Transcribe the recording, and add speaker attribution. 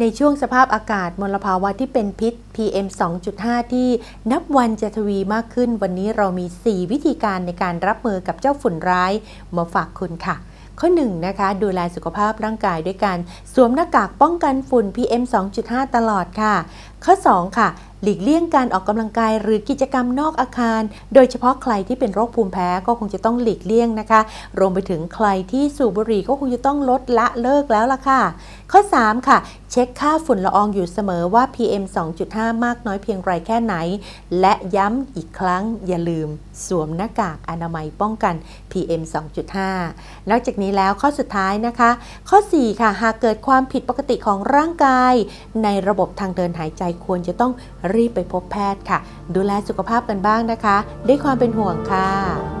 Speaker 1: ในช่วงสภาพอากาศมลภาวะที่เป็นพิษ PM 2.5 ที่นับวันจะทวีมากขึ้น วันนี้เรามี 4 วิธีการในการรับมือกับเจ้าฝุ่นร้ายมาฝากคุณค่ะ ข้อ1นะคะดูแลสุขภาพร่างกายด้วยการสวมหน้ากากป้องกันฝุ่น PM 2.5 ตลอดค่ะ ข้อ 2 ค่ะหลีกเลี่ยงการออกกำลังกายหรือกิจกรรมนอกอาคาร โดยเฉพาะใครที่เป็นโรคภูมิแพ้ก็คงจะต้องหลีกเลี่ยงนะคะ รวมไปถึงใครที่สูบบุหรี่ก็คงจะต้องลดละเลิกแล้วล่ะค่ะ ข้อ 3 ค่ะ เช็คค่าฝุ่นละอองอยู่เสมอว่า PM 2.5 มากน้อยเพียงไรแค่ไหน และย้ำอีกครั้งอย่าลืม สวมหน้ากากอนามัยป้องกัน PM 2.5 นอกจากนี้แล้วข้อสุดท้ายนะคะ ข้อ 4 ค่ะ หากเกิดความผิดปกติของร่างกาย ในระบบทางเดินหายใจควรจะต้องรีบไปพบแพทย์ค่ะ ดูแลสุขภาพกันบ้างนะคะ ด้วยความเป็นห่วงค่ะ